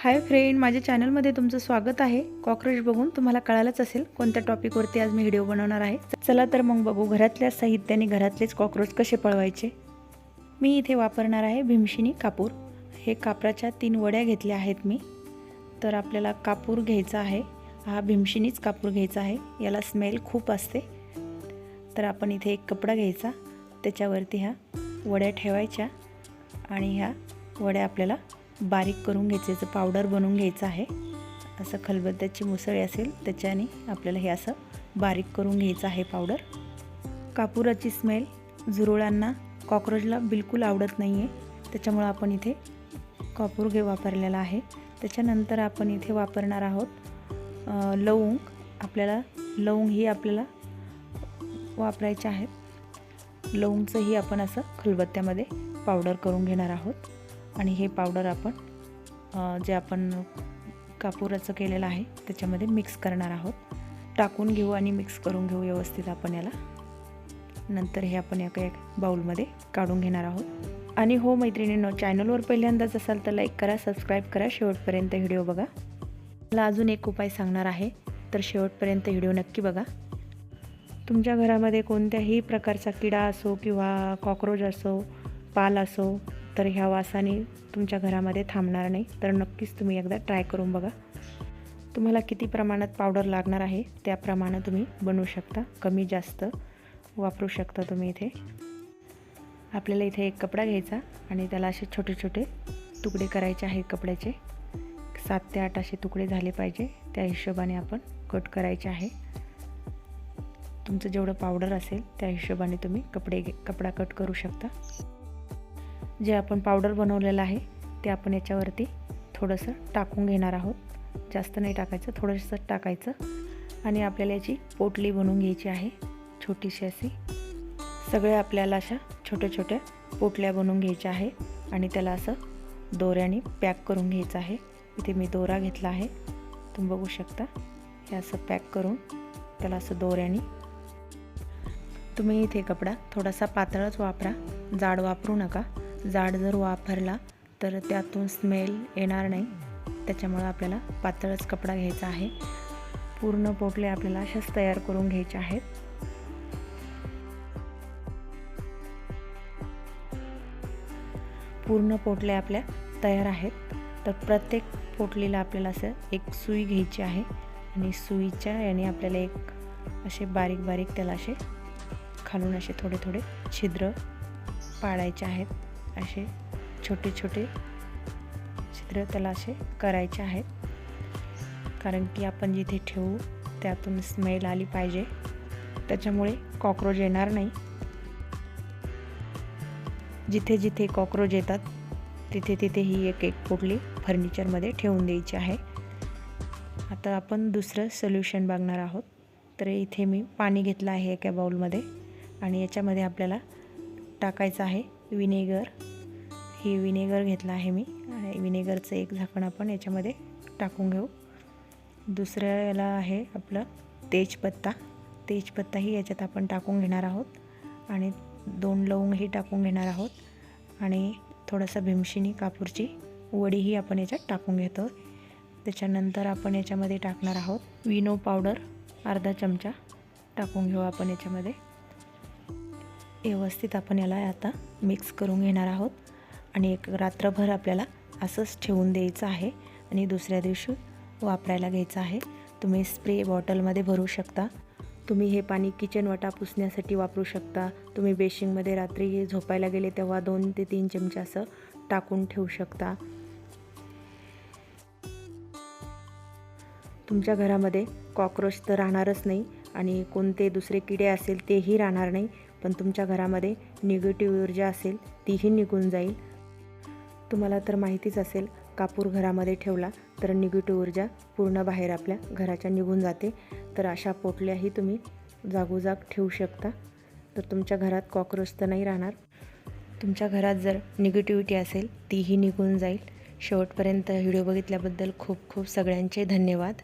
Hi friend माझ्या चॅनलमध्ये तुमचं स्वागत आहे. कॉक्रोच बघून तुम्हाला कळालंच असेल कोणत्या टॉपिकवरती आज मी व्हिडिओ बनवणार आहे. चला तर मग बघू घरातल्या साहित्याने घरातलेच कॉक्रोच कसे पळवायचे. मी इथे वापरणार आहे भीमशिनी कापूर. हे कापराच्या तीन वड्या घेतल्या आहेत मी. तर आपल्याला कापूर घ्यायचा आहे. हा भीमशिनीच कापूर घ्यायचा आहे. याला स्मेल खूप असते. तर आपण इथे एक कपडा घ्यायचा. त्याच्यावरती ह्या वड्या ठेवायच्या. आणि ह्या वड्या आपल्याला बारीक करून घ्यायचं याचं पावडर बनवून घ्यायचं आहे. असं खलबत्त्याची मुसळी असेल त्याच्याने आपल्याला हे असं बारीक करून घ्यायचं आहे पावडर कापुराची स्मेल झुरळांना कॉक्रोचला बिलकुल आवडत नाही आहे त्याच्यामुळं आपण इथे कापूर घे वापरलेला आहे. त्याच्यानंतर आपण इथे वापरणार आहोत लवंग. आपल्याला लवंग ही आपल्याला वापरायचे आहेत. लवंगचंही आपण असं खलबत्त्यामध्ये पावडर करून घेणार आहोत. आणि हे पावडर आपण जे आपण कापुराचं केलेलं आहे त्याच्यामध्ये मिक्स करणार आहोत. टाकून घेऊ आणि मिक्स करून घेऊ व्यवस्थित आपण याला. नंतर हे आपण एका एक बाऊलमध्ये काढून घेणार आहोत. आणि हो मैत्रिणींनो चॅनलवर पहिल्यांदाच असाल तर लाईक करा सबस्क्राईब करा. शेवटपर्यंत व्हिडिओ बघा. मला अजून एक उपाय सांगणार आहे तर शेवटपर्यंत व्हिडिओ नक्की बघा. तुमच्या घरामध्ये कोणत्याही प्रकारचा किडा असो किंवा कॉक्रोच असो पाल असो तर ह्या वासाने तुमच्या घरामध्ये थांबणार नाही. तर नक्कीच तुम्ही एकदा ट्राय करून बघा. तुम्हाला किती प्रमाणात पावडर लागणार आहे त्याप्रमाणे तुम्ही बनवू शकता. कमी जास्त वापरू शकता तुम्ही इथे. आपल्याला इथे एक कपडा घ्यायचा आणि त्याला असे छोटे छोटे तुकडे करायचे आहेत कपड्याचे. सात ते आठ असे तुकडे झाले पाहिजे. त्या हिशोबाने आपण कट करायचे आहे. तुमचं जेवढं पावडर असेल त्या हिशोबाने तुम्ही कपडे घे कपडा कट करू शकता. जे आपण पावडर बनवलेलं आहे ते आपण याच्यावरती थोडंसं टाकून घेणार आहोत. जास्त नाही टाकायचं थोडंसं टाकायचं. आणि आपल्याला याची पोटली बनवून घ्यायची आहे छोटीशी अशी. सगळ्या आपल्याला अशा छोट्या छोट्या पोटल्या बनवून घ्यायच्या आहे आणि त्याला असं दोऱ्याने पॅक करून घ्यायचं आहे. इथे मी दोरा घेतला आहे. तुम्ही बघू शकता हे असं पॅक करून त्याला असं दोऱ्याने. तुम्ही इथे कपडा थोडासा पातळच वापरा जाड वापरू नका. जाड जर वापरला तर त्यातून स्मेल येणार नाही. त्याच्यामुळं आपल्याला पातळच कपडा घ्यायचा आहे. पूर्ण पोटले आपल्याला अशाच तयार करून घ्यायचे आहेत. पूर्ण पोटले आपल्या तयार आहेत. तर प्रत्येक पोटलीला आपल्याला असं एक सुई घ्यायची आहे. आणि सुईच्या याने आपल्याला एक असे बारीक बारीक त्याला असे खालून असे थोडे थोडे छिद्र पाडायचे आहेत. असे छोटे छोटे चित्र त्याला असे करायचे आहेत. कारण की आपण जिथे ठेवू त्यातून स्मेल आली पाहिजे. त्याच्यामुळे कॉक्रोच येणार नाही. जिथे जिथे कॉक्रोच येतात तिथे तिथे ही एक एक पोटली फर्निचरमध्ये ठेवून द्यायची आहे. आता आपण दुसरं सोल्युशन बघणार आहोत. तर इथे मी पाणी घेतलं आहे एका बाऊलमध्ये आणि याच्यामध्ये आपल्याला टाकायचं आहे विनेगर. हे विनेगर घेतलं आहे मी. आणि विनेगरचं एक झाकण आपण याच्यामध्ये टाकून घेऊ. दुसऱ्याला याला आहे आपलं तेजपत्ता. तेजपत्ताही याच्यात आपण टाकून घेणार आहोत. आणि दोन लवंगही टाकून घेणार आहोत. आणि थोडंसं भीमशिनी कापूरची वडीही आपण याच्यात टाकून घेतो. त्याच्यानंतर आपण याच्यामध्ये टाकणार आहोत विनो पावडर. अर्धा चमचा टाकून घेऊ आपण याच्यामध्ये. व्यवस्थित आपण याला आता मिक्स करून घेणार आहोत. आणि एक रात्रभर आपल्याला असंच ठेवून द्यायचं आहे. आणि दुसऱ्या दिवशी वापरायला घ्यायचं आहे. तुम्ही स्प्रे बॉटलमध्ये भरू शकता. तुम्ही हे पाणी किचन वाटा पुसण्यासाठी वापरू शकता. तुम्ही बेशिंगमध्ये रात्री झोपायला गेले तेव्हा दोन ते तीन चमचे असं टाकून ठेवू शकता. तुमच्या घरामध्ये कॉक्रोच तर राहणारच नाही. आणि कोणते दुसरे किडे असेल तेही राहणार नाही. पण तुमच्या घरामध्ये निगेटिव्ह ऊर्जा असेल तीही निघून जाईल. तुम्हाला तर माहितीच असेल कापूर घरामध्ये ठेवला तर निगेटिव्ह ऊर्जा पूर्ण बाहेर आपल्या घराच्या निघून जाते. तर अशा पोटल्याही तुम्ही जागोजाग ठेवू शकता. तर तुमच्या घरात कॉक्रोच तर नाही राहणार. तुमच्या घरात जर निगेटिव्हिटी असेल तीही निघून जाईल. शेवटपर्यंत व्हिडिओ बघितल्याबद्दल खूप खूप सगळ्यांचे धन्यवाद.